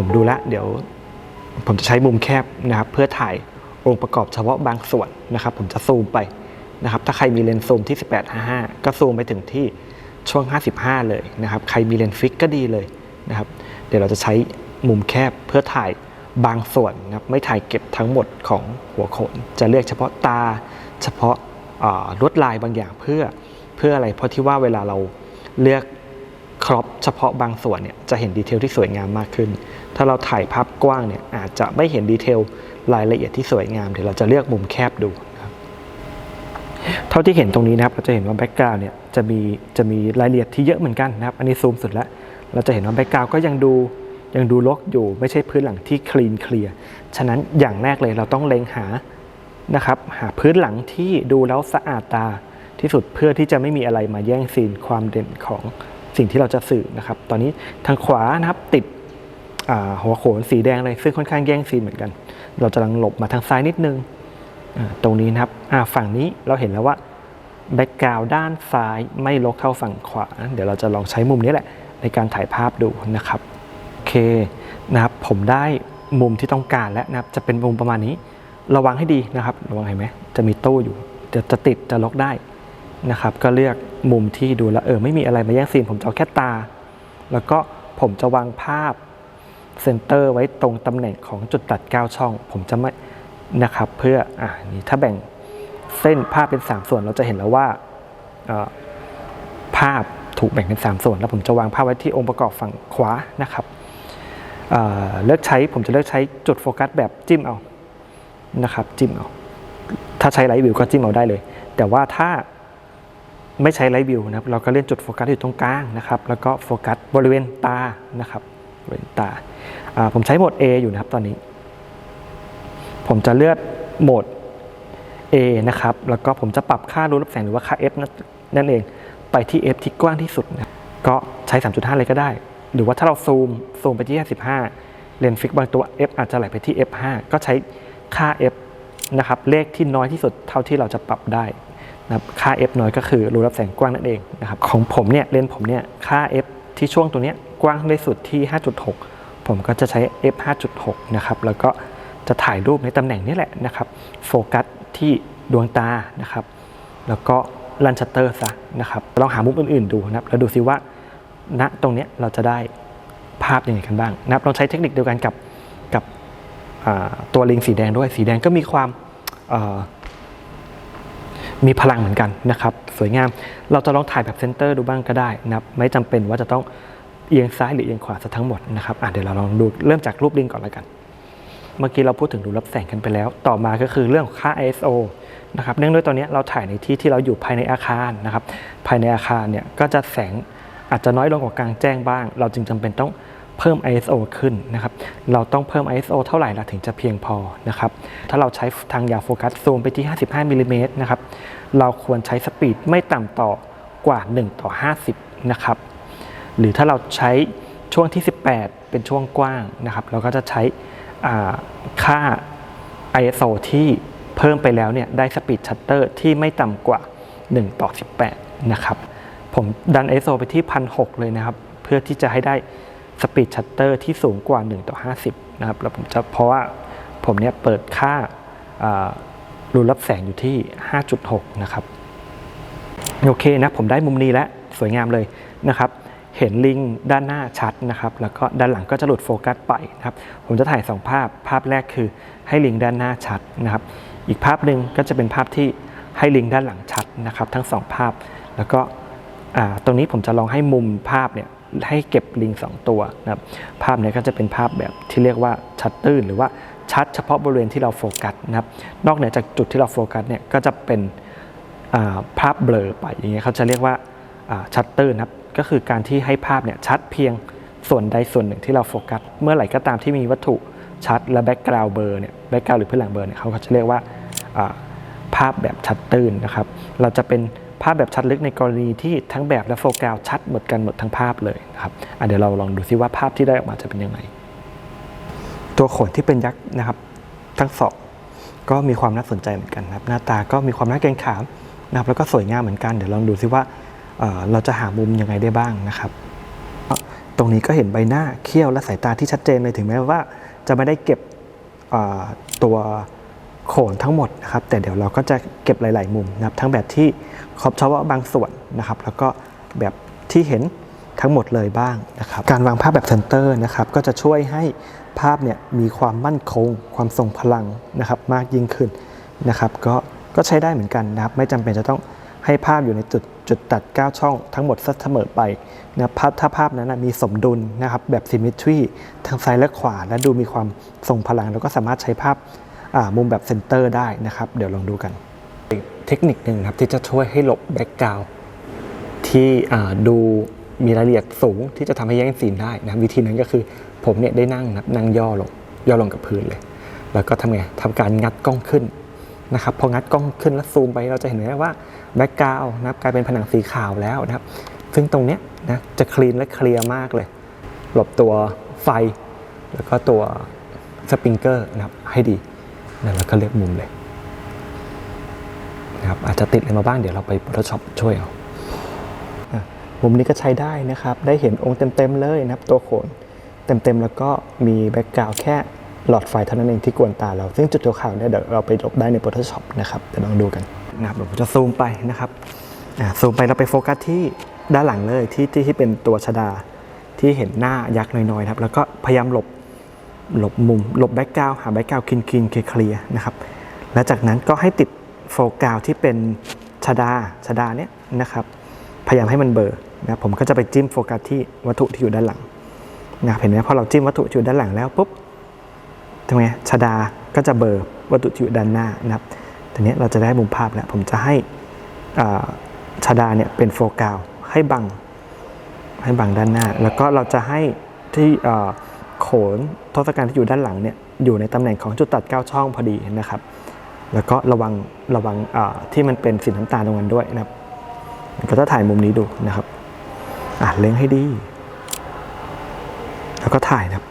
ผมดูแลวเดี๋ยวผมจะใช้มุมแคบนะครับเพื่อถ่ายองค์ประกอบเฉพาะบางส่วนนะครับ ผมจะซูมไปนะครับ ถ้าใครมีเลนส์ซูมที่ 18-55 ก็ซูมไปถึงที่ช่วง 55 เลยนะครับ ใครมีเลนส์ฟิกก็ดีเลยนะครับ เดี๋ยวเราจะใช้มุมแคบเพื่อถ่ายบางส่วนนะครับ ไม่ถ่ายเก็บทั้งหมดของหัวโขน จะเลือกเฉพาะตา เฉพาะลวดลายบางอย่างเพื่อเพื่ออะไร เพราะที่ว่าเวลาเราเลือก ครอปเฉพาะบางส่วนเนี่ยจะเห็นดีเทลที่สวยงามมากขึ้น ถ้าเราถ่ายภาพกว้างเนี่ยอาจจะไม่เห็นดีเทลรายละเอียดที่สวยงามเดี๋ยวเราจะเลือกมุมแคบดูนะเท่าที่เห็นตรงนี้นะครับเราจะเห็นว่าแบ็กกราวน์เนี่ยจะมีจะมีรายละเอียดที่เยอะเหมือนกันนะครับ อันนี้ซูมสุดแล้ว เราจะเห็นว่าแบ็กกราวน์ก็ยังดูยังดูรกอยู่ไม่ใช่พื้นหลังที่คลีนเคลียร์ฉะนั้นอย่างแรกเลยเราต้องเล็งหานะครับหาพื้นหลังที่ดูแล้วสะอาดตาที่สุดเพื่อที่จะไม่มีอะไรมาแย่งซีนความเด่นของ สิ่งที่เราจะสื่อนะครับ ตอนนี้ทางขวานะครับติดหัวโขนสีแดงเลยซึ่งค่อนข้างแย่งซีนเหมือนกัน เราจะลังหลบมาทางซ้ายนิดนึงตรงนี้นะครับฝั่งนี้เราเห็นแล้วว่าแบ็กกราวด้านซ้ายไม่ลกเท่าฝั่งขวา เดี๋ยวเราจะลองใช้มุมนี้แหละ ในการถ่ายภาพดูนะครับโอเคนะครับผมได้มุมที่ต้องการแล้วนะครับจะเป็นมุมประมาณนี้ ระวังให้ดีนะครับ ระวังเห็นไหมจะมีตู้อยู่จะจะติดจะล็อกได้ นะครับก็เลือกมุมที่ดูแลเออไม่มีอะไรมาแย่งซีนผมจะเอาแค่ตา แล้วก็ผมจะวางภาพเซนเตอร์ไว้ตรงตำแหน่งของจุดตัด 9 ช่อง ผมจะไม่นะครับเพื่ออ่านี่ถ้าแบ่งเส้นภาพเป็น 3 ส่วนเราจะเห็นแล้วว่าภาพถูกแบ่งเป็น 3 ส่วน แล้วผมจะวางภาพไว้ที่องค์ประกอบฝั่งขวานะครับเเลือกใช้ผมจะเลือกใช้จุดโฟกัสแบบจิ้มเอานะครับจิ้มเอาถ้าใช้ไลท์วิวก็จิ้มเอาได้เลย แต่ว่าถ้า ไม่ใช้ไลท์วิวนะครับเราก็เล่นจุดโฟกัสอยู่ตรงกลางนะครับแล้วก็โฟกัสบริเวณตานะครับบริเวณตาผมใช้โหมด A อยู่นะครับตอนนี้ ผมจะเลือกโหมด A นะครับแล้วก็ผมจะปรับค่ารูรับแสงหรือว่าค่า f นั่นนั่นเองไปที่ f ที่กว้างที่สุดนะก็ใช้ 3.5 เลยก็ได้ หรือว่าถ้าเราซูมซูมไปที่ 55 เลนส์ฟิกบางตัว f อาจจะไหลไปที่ f5 ก็ใช้ค่า f นะครับเลขที่น้อยที่สุดเท่าที่เราจะปรับได้ นะครับค่า f น้อยก็คือรูรับแสงกว้างนั่นเองนะครับของผมเนี่ยเลนส์ผมเนี่ยค่า f ที่ช่วงตัวเนี้ยกว้างที่สุดที่ 5.6 ผมก็จะใช้ f 5.6 นะครับแล้วก็จะถ่ายรูปในตำแหน่งนี้แหละนะครับโฟกัสที่ดวงตานะครับ แล้วก็ลันชัตเตอร์ซะนะครับลองหามุมอื่นๆดูนะครับแล้วดูซิว่าณตรงเนี้ยเราจะได้ภาพยังไงกันบ้างนะครับลองใช้เทคนิคเดียวกันกับกับตัวลิงสีแดงด้วยสีแดงก็มีความ มีพลังเหมือนกันนะครับ สวยงาม เราจะลองถ่ายแบบเซนเตอร์ดูบ้างก็ได้นะครับ ไม่จำเป็นว่าจะต้องเอียงซ้ายหรือเอียงขวาซะทั้งหมดนะครับอะเดี๋ยวเราลองดูเริ่มจากรูปลิงก่อนแล้วกัน เมื่อกี้เราพูดถึงรูรับแสงกันไปแล้ว ต่อมาก็คือเรื่องค่า ISO นะครับ เนื่องด้วยตอนนี้เราถ่ายในที่ที่เราอยู่ภายในอาคารนะครับ ภายในอาคารเนี่ยก็จะแสงอาจจะน้อยลงกว่ากลางแจ้งบ้าง เราจึงจำเป็นต้อง เพิ่ม ISO ขึ้นนะครับ เราต้องเพิ่ม ISO เท่าไหร่ละถึงจะเพียงพอนะครับ ถ้าเราใช้ทางยาวโฟกัสซูมไปที่ 55มิลลิเมตรนะครับ เราควรใช้สปีดไม่ต่ำต่อกว่า 1 ต่อ 50 นะครับ หรือถ้าเราใช้ช่วงที่ 18 เป็นช่วงกว้างนะครับ เราก็จะใช้ค่า ISO ที่เพิ่มไปแล้วเนี่ยได้สปีดชัตเตอร์ที่ไม่ต่ำกว่า 1 ต่อ 18 นะครับ ผมดัน ISO ไปที่ 1,600 เลยนะครับ เพื่อที่จะให้ได้ สปีดชัตเตอร์ที่สูงกว่า 1 ต่อ 50 นะครับ แล้วผมจะเพราะว่าผมเนี่ยเปิดค่ารูรับแสงอยู่ที่ 5.6 นะครับ โอเคนะ ผมได้มุมนี้แล้ว สวยงามเลยนะครับ เห็นลิงด้านหน้าชัดนะครับ แล้วก็ด้านหลังก็จะหลุดโฟกัสไปนะครับ ผมจะถ่าย 2 ภาพ ภาพแรกคือให้ลิงด้านหน้าชัดนะครับ อีกภาพหนึ่งก็จะเป็นภาพที่ให้ลิงด้านหลังชัดนะครับ ทั้ง 2 ภาพ แล้วก็ตรงนี้ผมจะลองให้มุมภาพเนี่ย ให้เก็บลิง 2 ตัวนะครับภาพนี้ก็จะเป็นภาพแบบที่เรียกว่าชัดตื้นหรือว่าชัดเฉพาะบริเวณที่เราโฟกัสนะครับนอกเหนือจากจุดที่เราโฟกัสเนี่ยก็จะเป็นภาพเบลอไปอย่างเงี้ยเขาจะเรียกว่าชัตเตอร์นะครับก็คือการที่ให้ภาพเนี่ยชัดเพียงส่วนใดส่วนหนึ่งที่เราโฟกัส เมื่อไหร่ก็ตามที่มีวัตถุชัดและแบ็กกราวด์เบลอเนี่ยแบ็กกราวด์หรือพื้นหลังเบลอเนี่ยเขาก็จะเรียกว่าอ่าภาพแบบชัดตื้นนะครับ เราจะเป็น ภาพแบบชัดลึกในกรณีที่ทั้งแบบและโฟกัสชัดหมดกันหมดทั้งภาพเลยนะครับเดี๋ยวเราลองดูซิว่าภาพที่ได้ออกมาจะเป็นยังไง ตัวขนที่เป็นยักษ์นะครับ ทั้งสองก็มีความน่าสนใจเหมือนกันครับ หน้าตาก็มีความน่าเกรงขามนะครับแล้วก็สวยงามเหมือนกัน เดี๋ยวลองดูซิว่าเเราจะหามุมยังไงได้บ้างนะครับ ตรงนี้ก็เห็นใบหน้าเขี้ยวและสายตาที่ชัดเจนเลยถึงแม้ว่า จะไม่ได้เก็บตัว โขนทั้งหมดนะครับ แต่เดี๋ยวเราก็จะเก็บหลาย ๆ มุมนะครับ ทั้งแบบที่ขอบเฉพาะบางส่วนนะครับ แล้วก็แบบที่เห็นทั้งหมดเลยบ้างนะครับ การวางภาพแบบเซนเตอร์นะครับ ก็จะช่วยให้ภาพเนี่ยมีความมั่นคง ความทรงพลังนะครับ มากยิ่งขึ้นนะครับ ก็ก็ใช้ได้เหมือนกันนะครับ ไม่จำเป็นจะต้องให้ภาพอยู่ในจุดจุดตัด 9 ช่องทั้งหมดเสมอไปนะภาพถ้าภาพนั้นนะมีสมดุลนะครับแบบ symmetry ทางซ้ายและขวา และดูมีความทรงพลังเราก็สามารถใช้ภาพ มุมแบบเซนเตอร์ได้นะครับ เดี๋ยวลองดูกัน เทคนิคหนึ่งครับที่จะช่วยให้หลบแบ็กกราวที่ดูมีรายละเอียดสูงที่จะทำให้แย่งซีนได้นะวิธีนั้นก็คือผมเนี่ยได้นั่งนะนั่งย่อลงย่อลงกับพื้นเลย แล้วก็ทำไงทำการงัดกล้องขึ้นนะครับพองัดกล้องขึ้นแล้วซูมไปเราจะเห็นได้ว่าแบ็กกราวนะครับกลายเป็นผนังสีขาวแล้วนะครับ ซึ่งตรงเนี้ยนะจะคลีนและเคลียร์มากเลย หลบตัวไฟ แล้วก็ตัวสปริงเกอร์นะครับให้ดี นะแล้วก็เลือกมุมเลยนะครับอาจจะติดอะไรมาบ้างเดี๋ยวเราไป Photoshop ช่วยเอามุมนี้ก็ใช้ได้นะครับ ได้เห็นองค์เต็มๆเลยนะครับ ตัวโขนเต็มๆ แล้วก็มีแบ็กกราวแค่หลอดไฟเท่านั้นเองที่กวนตาเรา ซึ่งจุดตัวขาวเนี่ยเดี๋ยวเราไปลบได้ใน Photoshop นะครับเดี๋ยวลองดูกันนะครับเดี๋ยวผมจะซูมไปนะครับซูมไปเราไปโฟกัสที่ด้านหลังเลยที่ที่ที่เป็นตัวชดาที่เห็นหน้ายักษ์น้อยๆครับแล้วก็พยายามหลบ หลบมุมหลบแบ็กกราวหาแบ็กกราวคินคินเคลียร์นะครับและจากนั้นก็ให้ติดโฟกัสที่เป็นชดาชดาเนี้ยนะครับพยายามให้มันเบอร์นะผมก็จะไปจิ้มโฟกัสที่วัตถุที่อยู่ด้านหลังนะเห็นไหมพอเราจิ้มวัตถุที่อยู่ด้านหลังแล้วปุ๊บทำไงชดาก็จะเบอร์วัตถุที่อยู่ด้านหน้านะครับทีนี้เราจะได้มุมภาพแล้วผมจะให้ชดาเนี่ยเป็นโฟกัสให้บังให้บังด้านหน้า แล้วก็เราจะให้ที่ โขนทศกัณฐ์ที่อยู่ด้านหลังเนี่ยอยู่ในตำแหน่งของจุดตัด 9 ช่องพอดีนะครับ แล้วก็ระวังระวังที่มันเป็นสีน้ำตาลตรงนั้นด้วยนะครับก็จะถ่ายมุมนี้ดูนะครับอะเล็งให้ดี แล้วก็ถ่ายนะครับ